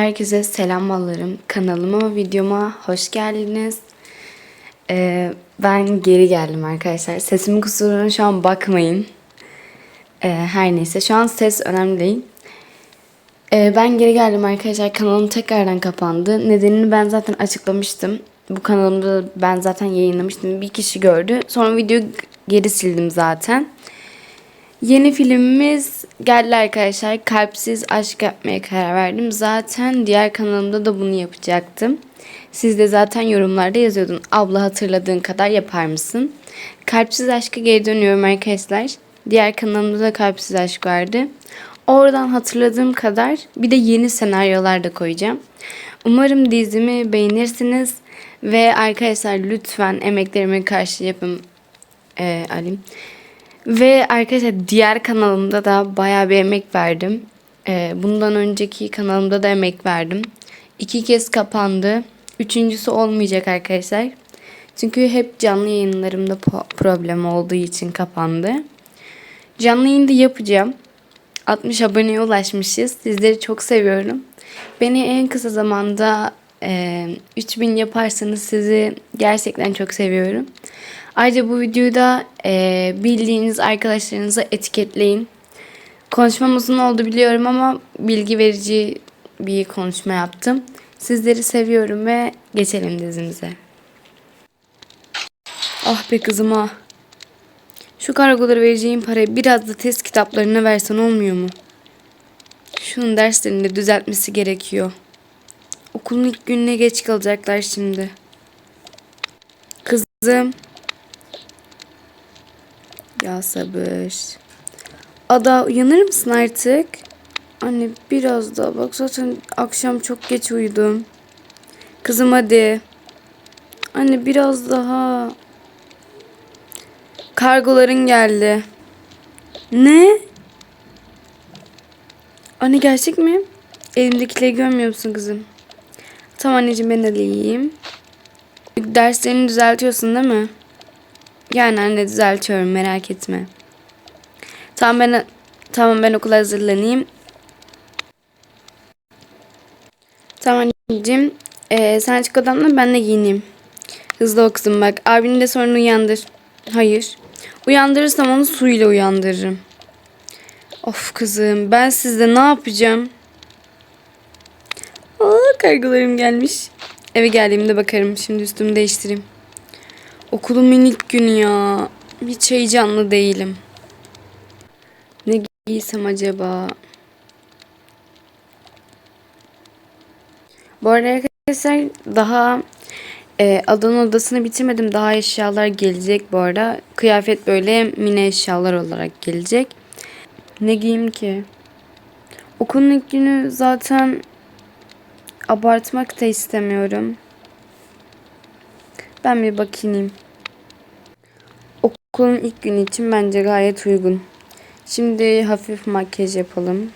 Herkese selam mallarım. Kanalıma, videoma hoş geldiniz. Ee, ben geri geldim arkadaşlar. Sesimin kusuruna şu an bakmayın. Ee, her neyse şu an ses önemli değil. Ee, ben geri geldim arkadaşlar. Kanalım tekrardan kapandı. Nedenini ben zaten açıklamıştım. Bu kanalımda ben zaten yayınlamıştım. Bir kişi gördü. Sonra videoyu geri sildim zaten. Yeni filmimiz geldi arkadaşlar. Kalpsiz aşk yapmaya karar verdim. Zaten diğer kanalımda da bunu yapacaktım. Siz de zaten yorumlarda yazıyordun. Abla hatırladığın kadar yapar mısın? Kalpsiz aşka geri dönüyorum arkadaşlar. Diğer kanalımda da kalpsiz aşk vardı. Oradan hatırladığım kadar bir de yeni senaryolar da koyacağım. Umarım dizimi beğenirsiniz. Ve arkadaşlar lütfen emeklerime karşı yapın. Ee, alayım. Ve arkadaşlar diğer kanalımda da bayağı bir emek verdim. Ee, bundan önceki kanalımda da emek verdim. İki kez kapandı. Üçüncüsü olmayacak arkadaşlar. Çünkü hep canlı yayınlarımda problem olduğu için kapandı. Canlı yayında yapacağım. 60 aboneye ulaşmışız. Sizleri çok seviyorum. Beni en kısa zamanda e, 3000 yaparsanız sizi gerçekten çok seviyorum. Ayrıca bu videoyu da e, bildiğiniz arkadaşlarınıza etiketleyin. Konuşmam uzun oldu biliyorum ama bilgi verici bir konuşma yaptım. Sizleri seviyorum ve geçelim dizimize. Ah be kızım ah. Şu kargoları vereceğim parayı biraz da test kitaplarına versen olmuyor mu? Şunun derslerini de düzeltmesi gerekiyor. Okulun ilk gününe geç kalacaklar şimdi. Kızım. Ya sabır. Ada uyanır mısın artık? Anne biraz daha bak zaten akşam çok geç uyudum. Kızım hadi. Anne biraz daha. Kargoların geldi. Ne? Anne gerçek mi? Elimdekileri görmüyor musun kızım? Tamam anneciğim ben alayım. Derslerini düzeltiyorsun değil mi? Yani anne düzeltiyorum merak etme. Tamam ben tamam ben okula hazırlanayım. Tamam anneciğim. Ee, sen çık odamda ben de giyineyim. Hızlı ol kızım bak. Abini de sonra uyandır. Hayır. Uyandırırsam onu suyla uyandırırım. Of kızım ben sizde ne yapacağım? Aa, kargolarım gelmiş. Eve geldiğimde bakarım. Şimdi üstümü değiştireyim. Okulumun ilk günü ya. Hiç heyecanlı değilim. Ne giysem acaba? Bu arada arkadaşlar daha e, Adana odasını bitirmedim. Daha eşyalar gelecek bu arada. Kıyafet böyle mini eşyalar olarak gelecek. Ne giyeyim ki? Okulun ilk günü zaten abartmak da istemiyorum. Ben bir bakayım. Okulun ilk günü için bence gayet uygun. Şimdi hafif makyaj yapalım.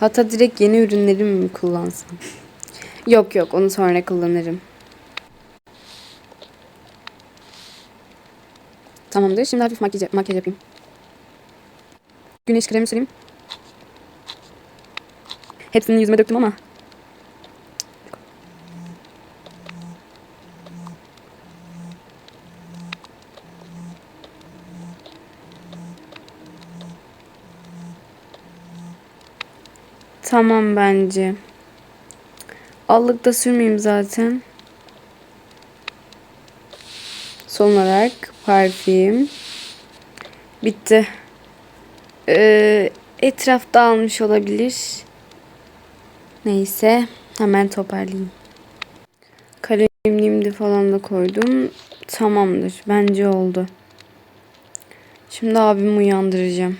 Hatta direkt yeni ürünlerimi mi kullansam? Yok yok onu sonra kullanırım. Tamamdır. Şimdi hafif makyaj, makyaj yapayım. Güneş kremi süreyim. Hepsini yüzüme döktüm ama. Tamam bence. Allık da sürmeyeyim zaten. Son olarak parfüm. Bitti. Ee, etraf dağılmış olabilir. Neyse hemen toparlayayım. Kalemliğimde falan da koydum. Tamamdır. Bence oldu. Şimdi abimi uyandıracağım.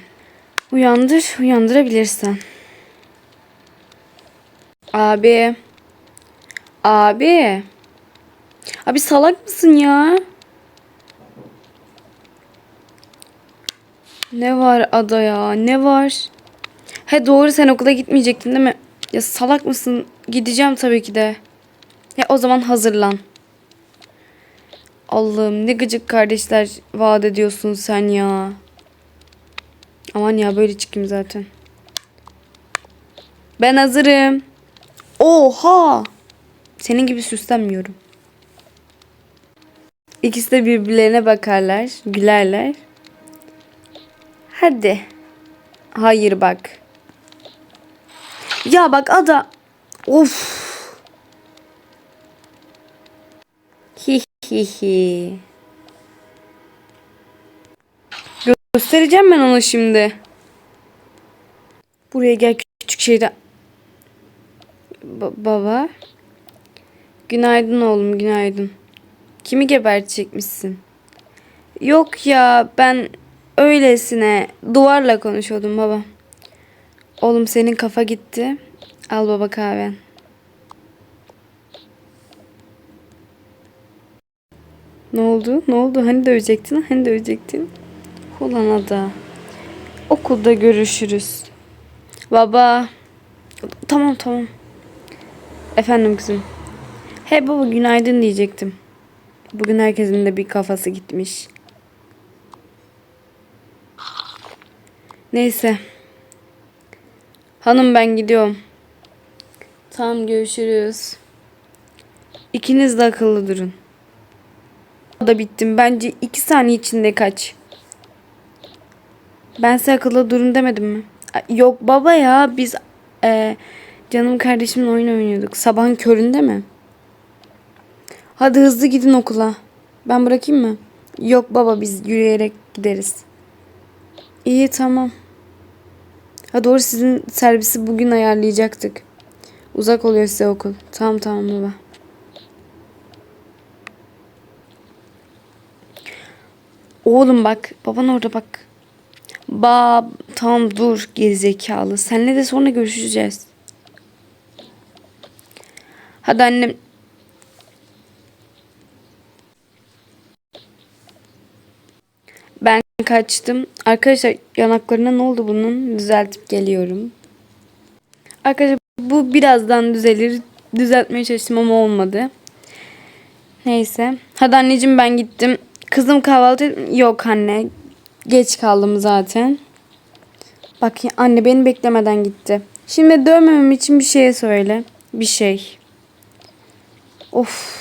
Uyandır, uyandırabilirsen. Abi. Abi. Abi salak mısın ya? Ne var ada ya? Ne var? He doğru sen okula gitmeyecektin değil mi? Ya salak mısın? Gideceğim tabii ki de. Ya o zaman hazırlan. Allah'ım ne gıcık kardeşler vaat ediyorsun sen ya. Aman ya böyle çıkayım zaten. Ben hazırım. Oha! Senin gibi süslenmiyorum. İkisi de birbirlerine bakarlar, gülerler. Hadi. Hayır bak. Ya bak ada. Of. Hi hi hi. Göstereceğim ben onu şimdi. Buraya gel küçük şeyden. Ba- baba. Günaydın oğlum günaydın. Kimi gebertecekmişsin? Yok ya ben öylesine duvarla konuşuyordum baba. Oğlum senin kafa gitti. Al baba kahven. Ne oldu? Ne oldu? Hani dövecektin? Hani dövecektin? Ulan ada. Okulda görüşürüz. Baba. Tamam tamam. Efendim kızım. He baba günaydın diyecektim. Bugün herkesin de bir kafası gitmiş. Neyse. Hanım ben gidiyorum. Tamam görüşürüz. İkiniz de akıllı durun. Da bittim. Bence iki saniye içinde kaç. Ben size akıllı durun demedim mi? Yok baba ya biz e, canım kardeşimle oyun oynuyorduk. Sabahın köründe mi? Hadi hızlı gidin okula. Ben bırakayım mı? Yok baba biz yürüyerek gideriz. İyi tamam. Ha doğru sizin servisi bugün ayarlayacaktık. Uzak oluyor size okul. Tamam tamam baba. Oğlum bak baban orada bak. Bab tamam dur gerizekalı. Senle de sonra görüşeceğiz. Hadi annem. Ben kaçtım. Arkadaşlar yanaklarına ne oldu bunun? Düzeltip geliyorum. Arkadaşlar bu birazdan düzelir. Düzeltmeye çalıştım ama olmadı. Neyse. Hadi anneciğim ben gittim. Kızım kahvaltı yok anne. Geç kaldım zaten. Bak anne beni beklemeden gitti. Şimdi dövmemem için bir şey söyle. Bir şey. Of.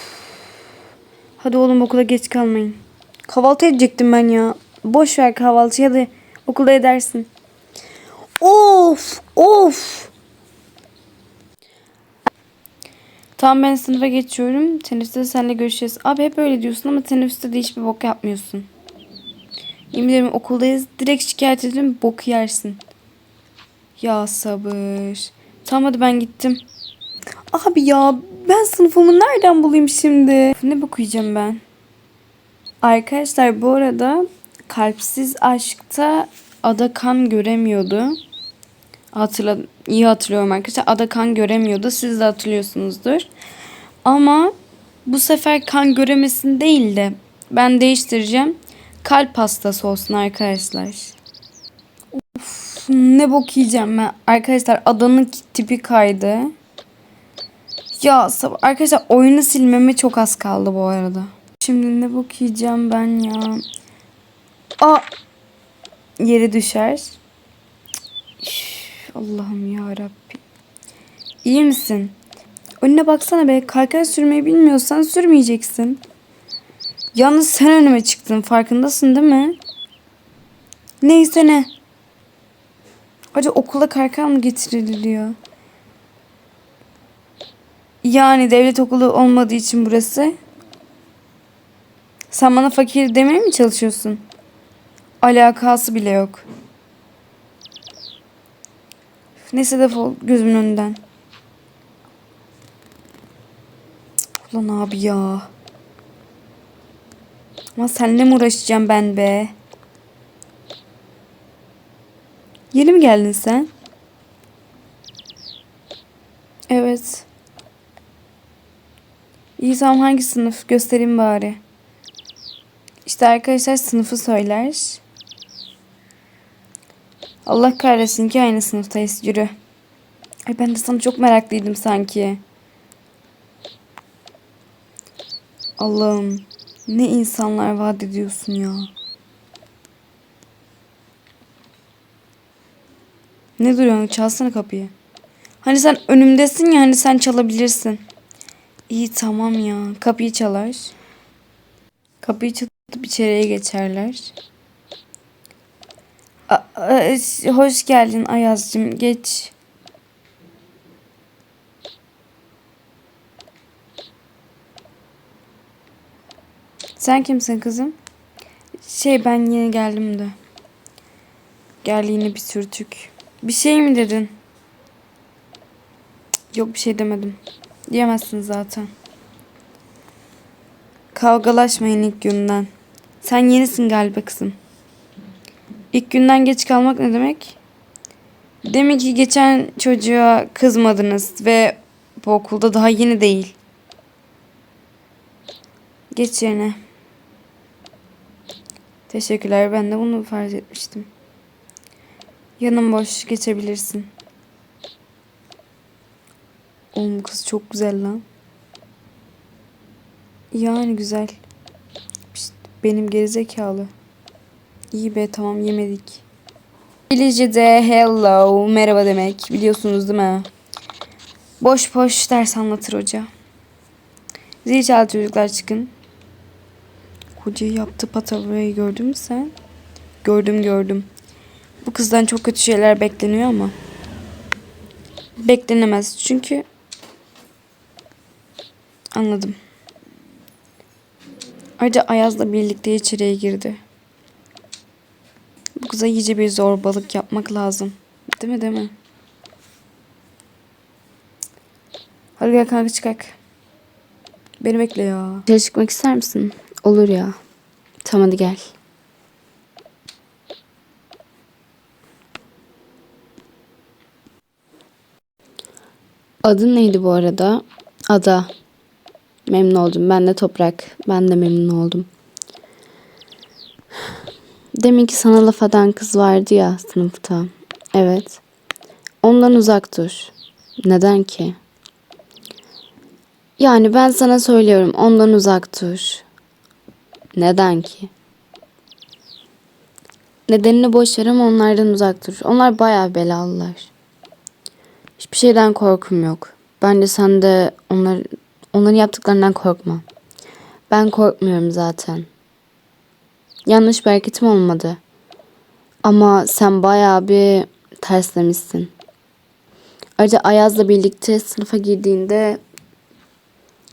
Hadi oğlum okula geç kalmayın. Kahvaltı edecektim ben ya. Boş ver kahvaltıyı hadi okulda edersin. Of of. Tamam ben sınıfa geçiyorum. Teneffüste seninle görüşeceğiz. Abi hep öyle diyorsun ama teneffüste de hiçbir bok yapmıyorsun. Yemin ederim okuldayız. Direkt şikayet ederim bok yersin. Ya sabır. Tamam hadi ben gittim. Abi ya ben sınıfımı nereden bulayım şimdi? Ne bok yiyeceğim ben? Arkadaşlar bu arada kalpsiz aşkta Ada kan göremiyordu. Hatırla iyi hatırlıyorum arkadaşlar. Ada kan göremiyordu. Siz de hatırlıyorsunuzdur. Ama bu sefer kan göremesin değil de ben değiştireceğim. Kalp hastası olsun arkadaşlar. Of, ne bok yiyeceğim ben. Arkadaşlar adanın tipi kaydı. Ya arkadaşlar oyunu silmeme çok az kaldı bu arada. Şimdi ne yiyeceğim ben ya. Aa! Yere düşer. Allah'ım ya Rabbi. İyi misin? Önüne baksana be. Kalkar sürmeyi bilmiyorsan sürmeyeceksin. Yalnız sen önüme çıktın. Farkındasın değil mi? Neyse ne. Acaba okula karkar mı getiriliyor? Yani devlet okulu olmadığı için burası. Sen bana fakir demeye mi çalışıyorsun? Alakası bile yok. Neyse defol gözümün önünden. Ulan abi ya. Ama seninle mi uğraşacağım ben be? Yeni mi geldin sen? Evet. İyi hangi sınıf? Göstereyim bari. İşte arkadaşlar sınıfı söyler. Allah kahretsin ki aynı sınıftayız. Yürü. Ay ben de sana çok meraklıydım sanki. Allah'ım ne insanlar vaat ediyorsun ya. Ne duruyorsun? Çalsana kapıyı. Hani sen önümdesin ya hani sen çalabilirsin. İyi tamam ya. Kapıyı çalar. Kapıyı çalıp içeriye geçerler. A- a- hoş geldin Ayaz'cığım. Geç. Sen kimsin kızım? Şey ben yeni geldim de. Gel bir sürtük. Bir şey mi dedin? Yok bir şey demedim. Diyemezsin zaten. Kavgalaşmayın ilk günden. Sen yenisin galiba kızım. İlk günden geç kalmak ne demek? Demek ki geçen çocuğa kızmadınız ve bu okulda daha yeni değil. Geç yerine. Teşekkürler. Ben de bunu farz etmiştim. Yanım boş. Geçebilirsin. Oğlum kız çok güzel lan. Yani güzel. Pişt, benim gerizekalı. İyi be tamam yemedik. İngilizce'de hello merhaba demek biliyorsunuz değil mi? Boş boş ders anlatır hoca. Zil çaldı çocuklar çıkın. Hocayı yaptı patavrayı gördün mü sen? Gördüm gördüm. Bu kızdan çok kötü şeyler bekleniyor ama. Beklenemez çünkü anladım. Ayrıca Ayaz'la birlikte içeriye girdi. Bu kıza iyice bir zorbalık yapmak lazım. Değil mi değil mi? Hadi gel kanka çıkak. Beni bekle ya. Dışarı çıkmak ister misin? Olur ya. Tamam hadi gel. Adın neydi bu arada? Ada. Memnun oldum. Ben de Toprak. Ben de memnun oldum. Demin ki sana laf eden kız vardı ya sınıfta. Evet. Ondan uzak dur. Neden ki? Yani ben sana söylüyorum ondan uzak dur. Neden ki? Nedenini boş ver onlardan uzak dur. Onlar bayağı belalılar. Hiçbir şeyden korkum yok. Bence sen de onlar, onların yaptıklarından korkma. Ben korkmuyorum zaten. Yanlış bir hareketim olmadı. Ama sen bayağı bir terslemişsin. Ayrıca Ayaz'la birlikte sınıfa girdiğinde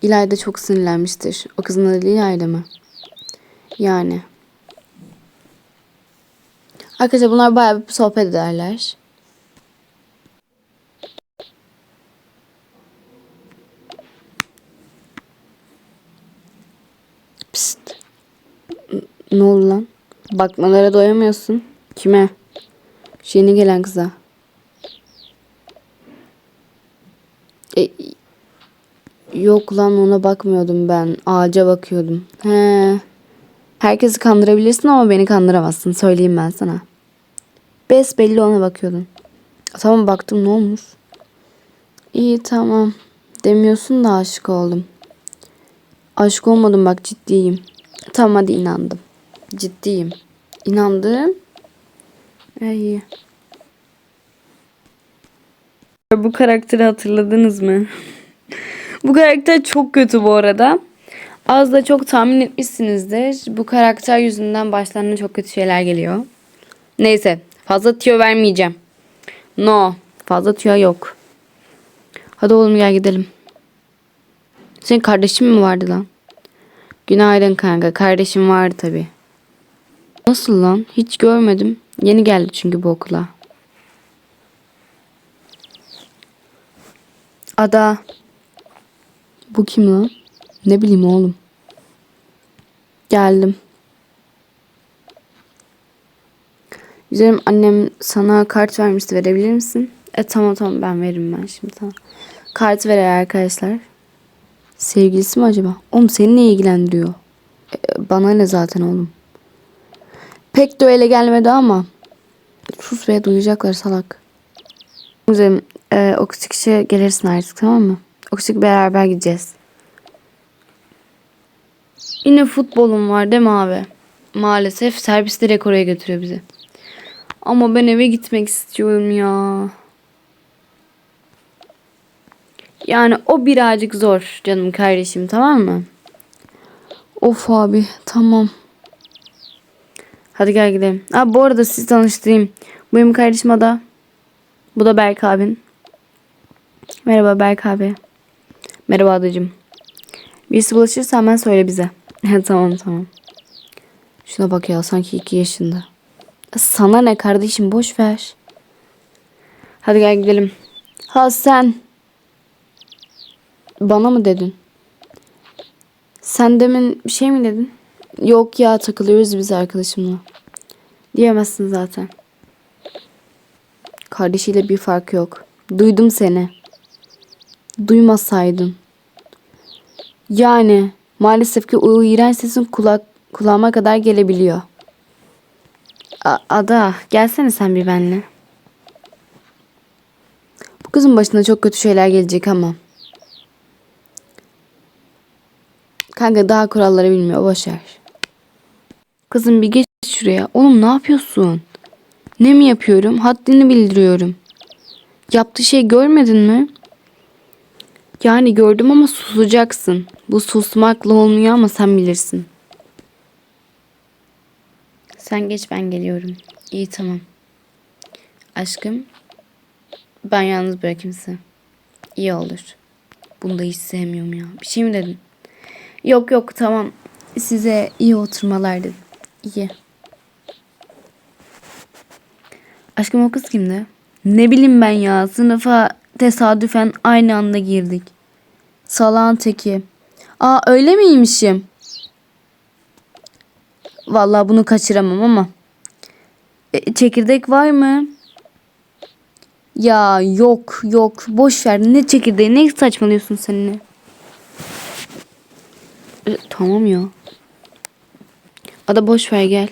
İlayda çok sinirlenmiştir. O kızın adı İlayda mı? Yani. Arkadaşlar bunlar bayağı bir sohbet ederler. Psst. N- Ne oldu lan? Bakmalara doyamıyorsun. Kime? Şu yeni gelen kıza. E, yok lan ona bakmıyordum ben. Ağaca bakıyordum. He. Herkesi kandırabilirsin ama beni kandıramazsın. Söyleyeyim ben sana. Besbelli ona bakıyordun. Tamam baktım ne olmuş? İyi tamam. Demiyorsun da aşık oldum. Aşık olmadım bak ciddiyim. Tamam hadi inandım. Ciddiyim. İnandım. İyi. Bu karakteri hatırladınız mı? bu karakter çok kötü bu arada. Az da çok tahmin etmişsinizdir. Bu karakter yüzünden başlarına çok kötü şeyler geliyor. Neyse fazla tüyo vermeyeceğim. No fazla tüyo yok. Hadi oğlum gel gidelim. Senin kardeşin mi vardı lan? Günaydın kanka. Kardeşim vardı tabi. Nasıl lan? Hiç görmedim. Yeni geldi çünkü bu okula. Ada. Bu kim lan? Ne bileyim oğlum. Geldim. Güzelim annem sana kart vermişti verebilir misin? E tamam tamam ben veririm ben şimdi sana. Kart ver arkadaşlar. Sevgilisi mi acaba? Oğlum seni ne ilgilendiriyor? E, bana ne zaten oğlum. Pek de öyle gelmedi ama. Sus be duyacaklar salak. Güzelim e, o küçük işe gelirsin artık tamam mı? O küçük beraber gideceğiz. Yine futbolum var değil mi abi? Maalesef servis direkt oraya götürüyor bizi. Ama ben eve gitmek istiyorum ya. Yani o birazcık zor canım kardeşim tamam mı? Of abi tamam. Hadi gel gidelim. Ha, bu arada sizi tanıştırayım. Bu benim kardeşim Ada. Bu da Berk abin. Merhaba Berk abi. Merhaba adacığım. Birisi bulaşırsa hemen söyle bize. tamam tamam. Şuna bak ya sanki iki yaşında. Sana ne kardeşim boş ver. Hadi gel gidelim. Ha sen. Bana mı dedin? Sen demin bir şey mi dedin? Yok ya takılıyoruz biz arkadaşımla. Diyemezsin zaten. Kardeşiyle bir fark yok. Duydum seni. Duymasaydın. Yani maalesef ki o iğrenç sesin kulak, kulağıma kadar gelebiliyor. A- Ada gelsene sen bir benimle. Bu kızın başına çok kötü şeyler gelecek ama. Kanka daha kuralları bilmiyor boş ver. Kızım bir geç şuraya. Oğlum ne yapıyorsun? Ne mi yapıyorum? Haddini bildiriyorum. Yaptığı şey görmedin mi? Yani gördüm ama susacaksın. Bu susmakla olmuyor ama sen bilirsin. Sen geç ben geliyorum. İyi tamam. Aşkım. Ben yalnız bırakayım sizi. İyi olur. Bunu da hiç sevmiyorum ya. Bir şey mi dedin? Yok yok tamam. Size iyi oturmalar dedim. İyi. Aşkım o kız kimdi? Ne bileyim ben ya. Sınıfa tesadüfen aynı anda girdik. Salağın teki. Aa öyle miymişim? Vallahi bunu kaçıramam ama. E, çekirdek var mı? Ya yok yok boş ver ne çekirdeği ne saçmalıyorsun sen ne? E, tamam ya. Ada boş ver gel.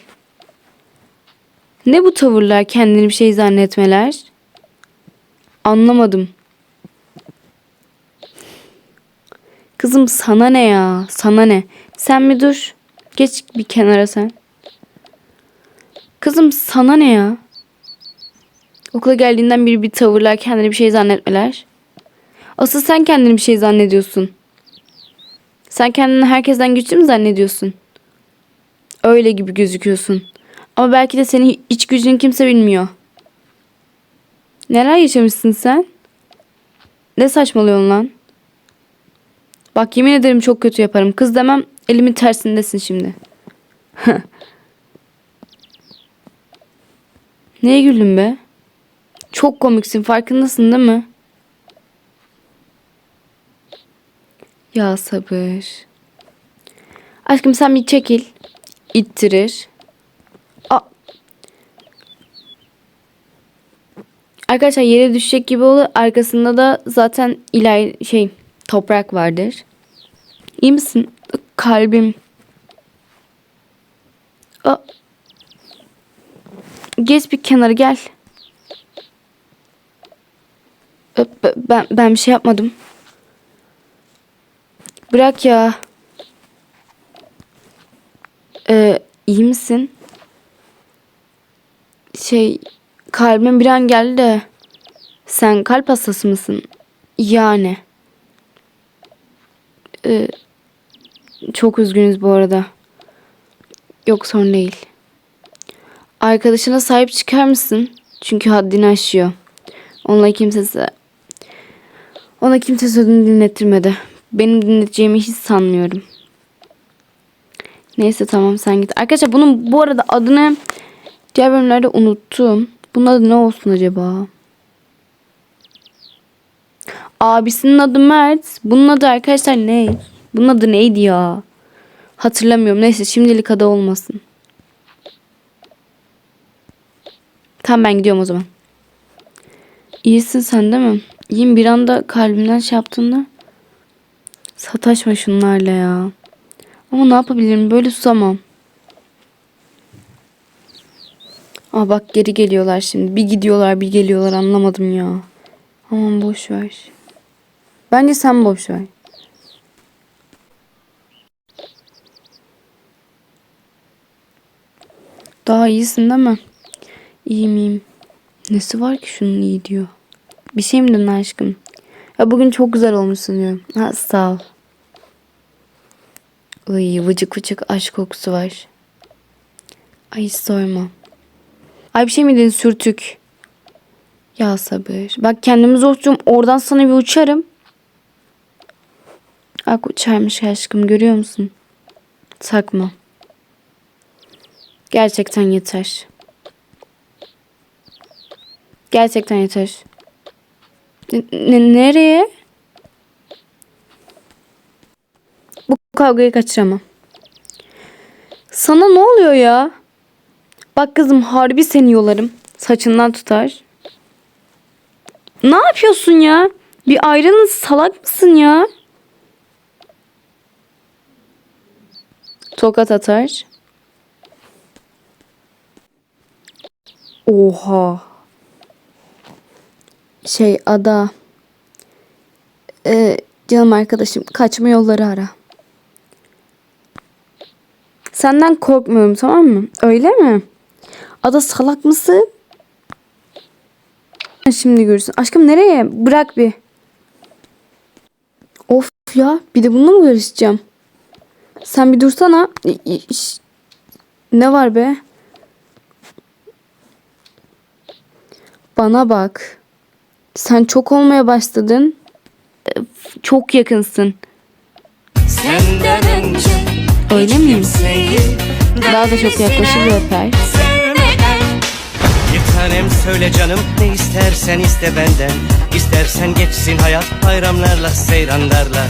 Ne bu tavırlar kendini bir şey zannetmeler? Anlamadım. Kızım sana ne ya? Sana ne? Sen bir dur. Geç bir kenara sen. Kızım sana ne ya? Okula geldiğinden beri bir tavırlar kendini bir şey zannetmeler. Asıl sen kendini bir şey zannediyorsun. Sen kendini herkesten güçlü mü zannediyorsun? Öyle gibi gözüküyorsun. Ama belki de senin iç gücünü kimse bilmiyor. Neler yaşamışsın sen? Ne saçmalıyorsun lan? Bak yemin ederim çok kötü yaparım. Kız demem elimin tersindesin şimdi. Neye güldün be? Çok komiksin farkındasın değil mi? Ya sabır. Aşkım sen bir çekil. İttirir. Aa. Arkadaşlar yere düşecek gibi olur. Arkasında da zaten ilay şey toprak vardır. İyi misin? Kalbim. Aa. Geç bir kenara gel. Ben, ben bir şey yapmadım. Bırak ya. Ee, iyi misin? Şey kalbim bir an geldi de. Sen kalp hastası mısın? Yani. Ee, çok üzgünüz bu arada. Yok sorun değil. Arkadaşına sahip çıkar mısın? Çünkü haddini aşıyor. Onunla kimse ona kimse sözünü dinlettirmedi. Benim dinleteceğimi hiç sanmıyorum. Neyse tamam sen git. Arkadaşlar bunun bu arada adını diğer bölümlerde unuttum. Bunun adı ne olsun acaba? Abisinin adı Mert. Bunun adı arkadaşlar ne? Bunun adı neydi ya? Hatırlamıyorum. Neyse şimdilik adı olmasın. Tamam ben gidiyorum o zaman. İyisin sen değil mi? İyiyim bir anda kalbimden şey yaptığında. Sataşma şunlarla ya. Ama ne yapabilirim böyle susamam. Aa bak geri geliyorlar şimdi. Bir gidiyorlar bir geliyorlar anlamadım ya. Aman boş. Bence sen boş. Daha iyisin değil mi? İyiyim iyiyim. Nesi var ki şunun iyi diyor. Bir şey mi dedin aşkım? Ya bugün çok güzel olmuşsun diyorum. Ha sağ ol. Uy vıcık vıcık aşk kokusu var. Ay sorma. Ay bir şey mi dedin sürtük? Ya sabır. Bak kendimi zor tutuyorum. Oradan sana bir uçarım. Bak uçarmış aşkım görüyor musun? Takma. Gerçekten yeter. Gerçekten yeter. Ne- nereye? Bu kavgayı kaçıramam. Sana ne oluyor ya? Bak kızım harbi seni yolarım. Saçından tutar. Ne yapıyorsun ya? Bir ayrılın salak mısın ya? Tokat atar. Oha. Şey ada. Ee, canım arkadaşım kaçma yolları ara. Senden korkmuyorum tamam mı? Öyle mi? Ada salak mısın? Şimdi görürsün. Aşkım nereye? Bırak bir. Of ya bir de bununla mı görüşeceğim? Sen bir dursana. Ne var be? Bana bak. Sen çok olmaya başladın. Çok yakınsın. Senden önce Öyle miyim? Daha da çok yaklaşır ve öper. Bir tanem söyle canım ne istersen iste benden İstersen geçsin hayat bayramlarla seyranlarla